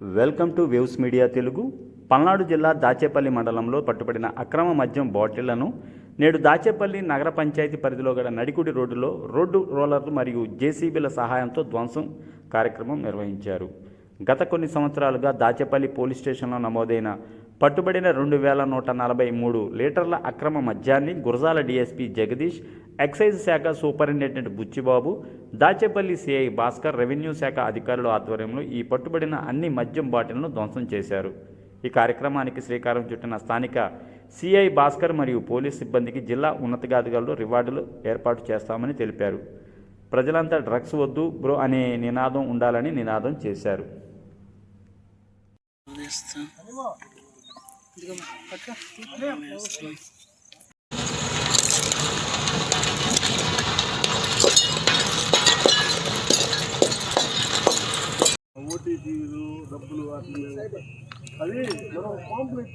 Welcome to Waves Media Telugu. Palnadu జిల్లా దాచేపల్లి మండలంలో పట్టుబడిన అక్రమ మద్యం బాటిళ్ళను నేడు దాచేపల్లి నగర పంచాయతీ పరిధిలో గల నడికుడి రోడ్డులో రోడ్డు రోలర్లు మరియు జేసీబీల సహాయంతో ధ్వంసం కార్యక్రమం నిర్వహించారు. గత కొన్ని సంవత్సరాలుగా దాచేపల్లి పోలీస్ స్టేషన్లో నమోదైన పట్టుబడిన రెండు వేల నూట నలభై మూడు లీటర్ల అక్రమ మద్యాన్ని గురజాల డీఎస్పీ జగదీష్ ఎక్సైజ్ శాఖ superintendent Buchibabu Dachepalli CI Bhaskar revenue శాఖ అధికారుల ఆధ్వర్యంలో ఈ పట్టుబడిన అన్ని మద్యం బాటిల్ను ధ్వంసం చేశారు ఈ కార్యక్రమానికి శ్రీకారం చుట్టిన స్థానిక సిఐ భాస్కర్ మరియు పోలీస్ సిబ్బందికి జిల్లా ఉన్నతాధికారులు రివార్డులు ఏర్పాటు చేస్తామని తెలిపారు ప్రజలంతా డ్రగ్స్ వద్దు బ్రో అనే నినాదం ఉండాలని నినాదం చేశారు ఓటీపీలు డబ్బులు అసలు అది మనం కాంప్లీట్